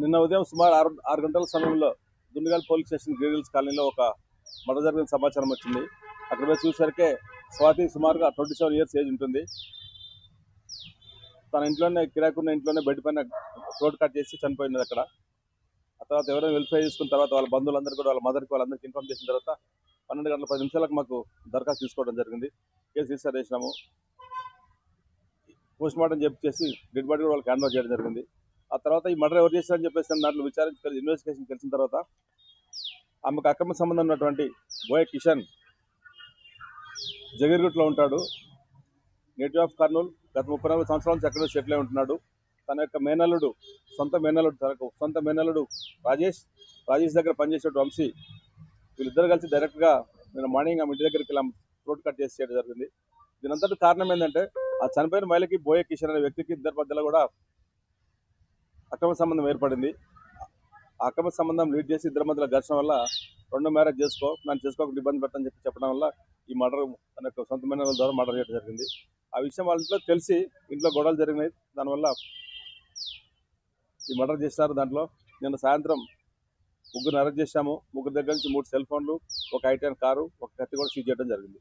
నిన్న ఉదయం సుమారు ఆరు ఆరు గంటల సమయంలో దుండగల్ పోలీస్ స్టేషన్ గ్రీగిల్స్ కాలనీలో ఒక మర్డర్ జరిగిన సమాచారం వచ్చింది. అక్కడ పోయి చూసరికే స్వాతి సుమారుగా ట్వంటీ సెవెన్ ఇయర్స్ ఏజ్ ఉంటుంది. తన ఇంట్లోనే కిరాకున్న ఇంట్లోనే బెడ్ పైన రోడ్ కట్ చేసి చనిపోయినది అక్కడ. ఆ తర్వాత ఎవరైనా వెరిఫై చేసుకున్న తర్వాత వాళ్ళ బంధువులందరూ కూడా వాళ్ళ మదర్కి వాళ్ళందరికీ ఇన్ఫామ్ చేసిన తర్వాత పన్నెండు గంటల పది నిమిషాలకు మాకు దరఖాస్తు తీసుకోవడం జరిగింది. కేసు రిజిస్టర్ చేసినాము. పోస్ట్ మార్టం చెప్పి చేసి డెడ్ బాడీ కూడా వాళ్ళకి హ్యాండ్ ఓవర్ చేయడం జరిగింది. ఆ తర్వాత ఈ మర్డర్ ఎవరు చేశారని చెప్పేసి దాంట్లో విచారించి ఇన్వెస్టిగేషన్ తెలిసిన తర్వాత ఆమెకు అక్రమ సంబంధం ఉన్నటువంటి బోయ కిషన్ జగీర్గుట్లో ఉంటాడు. నేటివ్ ఆఫ్ కర్నూలు గత ముప్పై నాలుగు సంవత్సరాల నుంచి అక్కడ సెటిల్ అయి ఉంటున్నాడు. తన యొక్క మేనల్లుడు సొంత మేనల్లుడు తనకు సొంత మేనల్లుడు రాజేష్ రాజేష్ దగ్గర పనిచేసేటువంటి వంశీ వీళ్ళిద్దరు కలిసి డైరెక్ట్గా నేను మార్నింగ్ ఆమె ఇంటి దగ్గరికి వెళ్ళాం రోడ్ కట్ చేసి చేయడం జరిగింది. దీనంతటి కారణం ఏంటంటే ఆ చనిపోయిన మహిళకి బోయ కిషన్ అనే వ్యక్తికి ఇద్దరి మధ్యలో కూడా అక్రమ సంబంధం ఏర్పడింది. అక్రమ సంబంధం లీడ్ చేసి ఇద్దరి మధ్యలో ఘర్షణ వల్ల రెండో మ్యారేజ్ చేసుకో నన్ను చేసుకోకుండా ఇబ్బంది పెట్టని చెప్పి చెప్పడం వల్ల ఈ మర్డర్ తన యొక్క సొంతమైన వాళ్ళ ద్వారా మర్డర్ చేయడం జరిగింది. ఆ విషయం వాళ్ళ ఇంట్లో తెలిసి ఇంట్లో గొడవలు జరిగినాయి. దానివల్ల ఈ మర్డర్ చేశారు దాంట్లో. నిన్న సాయంత్రం ముగ్గురు అరెస్ట్ చేశాము. ముగ్గురు దగ్గర నుంచి మూడు సెల్ ఫోన్లు ఒక ఐటెన్ కారు ఒక కత్తి కూడా సీజ్ చేయడం జరిగింది.